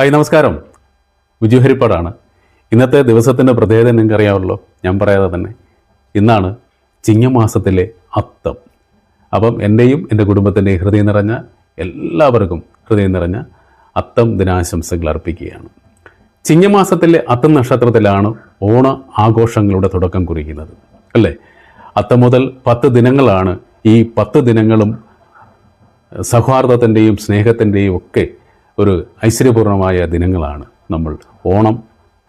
Hi നമസ്കാരം. വിജു ഹരിപ്പാടാണ്. ഇന്നത്തെ ദിവസത്തിന്റെ പ്രത്യേകത നിങ്ങൾക്ക് അറിയാമല്ലോ ഞാൻ പറയാതെ തന്നെ. ഇന്നാണ് ചിങ്ങമാസത്തിലെ അത്തം. അപ്പം എന്റെയും എന്റെ കുടുംബത്തിന്റെയും ഹൃദയം നിറഞ്ഞ എല്ലാവർക്കും ഹൃദയം നിറഞ്ഞ അത്തം ദിനാശംസകൾ അർപ്പിക്കുകയാണ്. ചിങ്ങമാസത്തിലെ അത്തം നക്ഷത്രത്തിലാണ് ഓണ ആഘോഷങ്ങളുടെ തുടക്കം കുറിക്കുന്നത്. അല്ലേ? അത്തം മുതൽ പത്ത് ദിനങ്ങളാണ് ഈ പത്ത് ദിനങ്ങളും സൗഹാർദ്ദത്തിന്റെയും സ്നേഹത്തിന്റെയും ഒക്കെ ഒരു ഐശ്വര്യപൂർണമായ ദിനങ്ങളാണ് നമ്മൾ ഓണം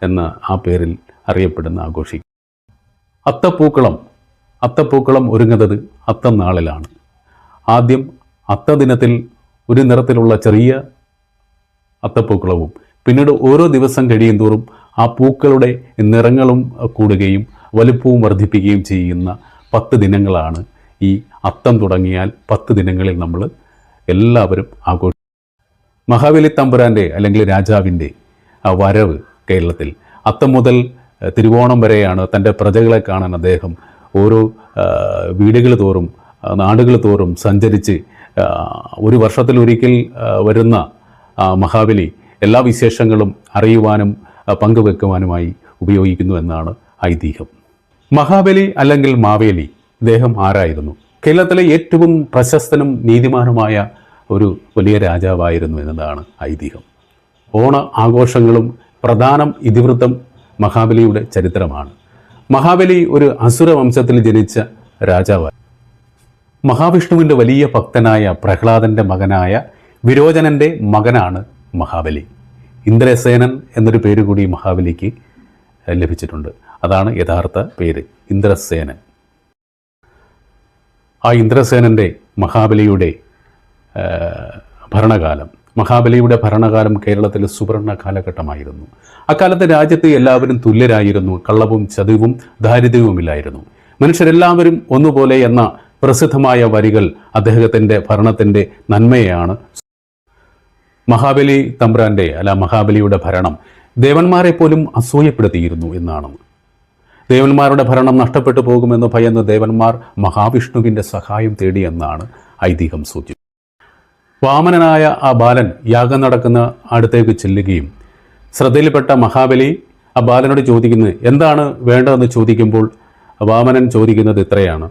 എന്ന ആ പേരിൽ അറിയപ്പെടുന്ന ആഘോഷിക്കുക അത്തപ്പൂക്കളം അത്തപ്പൂക്കളം ഒരുങ്ങുന്നത് അത്തം നാളിലാണ്. ആദ്യം അത്തദിനത്തിൽ ഒരു നിറത്തിലുള്ള ചെറിയ അത്തപ്പൂക്കളവും പിന്നീട് ഓരോ ദിവസം കഴിയും തോറും ആ പൂക്കളുടെ നിറങ്ങളും കൂടുകയും വലുപ്പവും വർദ്ധിപ്പിക്കുകയും ചെയ്യുന്ന പത്ത് ദിനങ്ങളാണ് ഈ അത്തം തുടങ്ങിയാൽ പത്ത് ദിനങ്ങളിൽ നമ്മൾ എല്ലാവരും ആഘോഷിക്കും. മഹാബലി തമ്പുരാന്റെ അല്ലെങ്കിൽ രാജാവിന്റെ ആ വരവ് കേരളത്തിൽ അത്തം മുതൽ തിരുവോണം വരെയാണ് തന്റെ പ്രജകളെ കാണാൻ അദ്ദേഹം ഓരോ വീടുകൾ തോറും നാടുകൾ തോറും സഞ്ചരിച്ച് ഒരു വർഷത്തിലൊരിക്കൽ വരുന്ന മഹാബലി എല്ലാ വിശേഷങ്ങളും അറിയുവാനും പങ്കുവെക്കുവാനുമായി ഉപയോഗിക്കുന്നു എന്നാണ് ഐതിഹ്യം. മഹാബലി അല്ലെങ്കിൽ മാവേലി ഇദ്ദേഹം ആരായിരുന്നു? കേരളത്തിലെ ഏറ്റവും പ്രശസ്തനും നീതിമാനുമായ ഒരു വലിയ രാജാവായിരുന്നു എന്നതാണ് ഐതിഹ്യം. ഓണ ആഘോഷങ്ങളും പ്രധാനം ഇതിവൃത്തം മഹാബലിയുടെ ചരിത്രമാണ്. മഹാബലി ഒരു അസുര വംശത്തിൽ ജനിച്ച രാജാവായി. മഹാവിഷ്ണുവിന്റെ വലിയ ഭക്തനായ പ്രഹ്ലാദന്റെ മകനായ വിരോചനന്റെ മകനാണ് മഹാബലി. ഇന്ദ്രസേനൻ എന്നൊരു പേര് കൂടി മഹാബലിക്ക് ലഭിച്ചിട്ടുണ്ട്. അതാണ് യഥാർത്ഥ പേര് ഇന്ദ്രസേനൻ. ആ ഇന്ദ്രസേനന്റെ മഹാബലിയുടെ ഭരണകാലം. മഹാബലിയുടെ ഭരണകാലം കേരളത്തിലെ സുവർണ കാലഘട്ടമായിരുന്നു. അക്കാലത്ത് രാജ്യത്ത് എല്ലാവരും തുല്യരായിരുന്നു. കള്ളവും ചതിവും ദാരിദ്ര്യവുമില്ലായിരുന്നു. മനുഷ്യരെല്ലാവരും ഒന്നുപോലെ എന്ന പ്രസിദ്ധമായ വരികൾ അദ്ദേഹത്തിന്റെ ഭരണത്തിന്റെ നന്മയാണ് മഹാബലി തമ്പ്രാന്റെ അല്ല മഹാബലിയുടെ ഭരണം ദേവന്മാരെ പോലും അസൂയപ്പെടുത്തിയിരുന്നു എന്നാണ്. ദേവന്മാരുടെ ഭരണം നഷ്ടപ്പെട്ടു പോകുമെന്ന് ഭയന്ന് ദേവന്മാർ മഹാവിഷ്ണുവിന്റെ സഹായം തേടിയെന്നാണ് ഐതിഹ്യം സൂചിപ്പിക്കുന്നത്. വാമനനായ ആ ബാലൻ യാഗം നടക്കുന്ന അടുത്തേക്ക് ചെല്ലുകയും ശ്രദ്ധയിൽപ്പെട്ട മഹാബലി ആ ബാലനോട് ചോദിക്കുന്നത് എന്താണ് വേണ്ടതെന്ന് ചോദിക്കുമ്പോൾ? വാമനൻ ചോദിക്കുന്നത് ഇത്രയാണ്.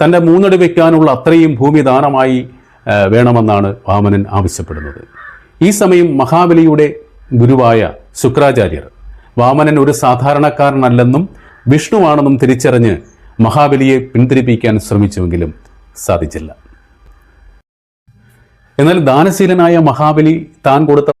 തന്റെ മൂന്നടി വയ്ക്കാനുള്ള അത്രയും ഭൂമി ദാനമായി വേണമെന്നാണ് വാമനൻ ആവശ്യപ്പെടുന്നത്. ഈ സമയം മഹാബലിയുടെ ഗുരുവായ ശുക്രാചാര്യർ വാമനൻ ഒരു സാധാരണക്കാരനല്ലെന്നും വിഷ്ണുവാണെന്നും തിരിച്ചറിഞ്ഞ് മഹാബലിയെ പിന്തിരിപ്പിക്കാൻ ശ്രമിച്ചുവെങ്കിലും സാധിച്ചില്ല. എന്നാൽ ദാനശീലനായ മഹാബലി താൻ കൊടുത്ത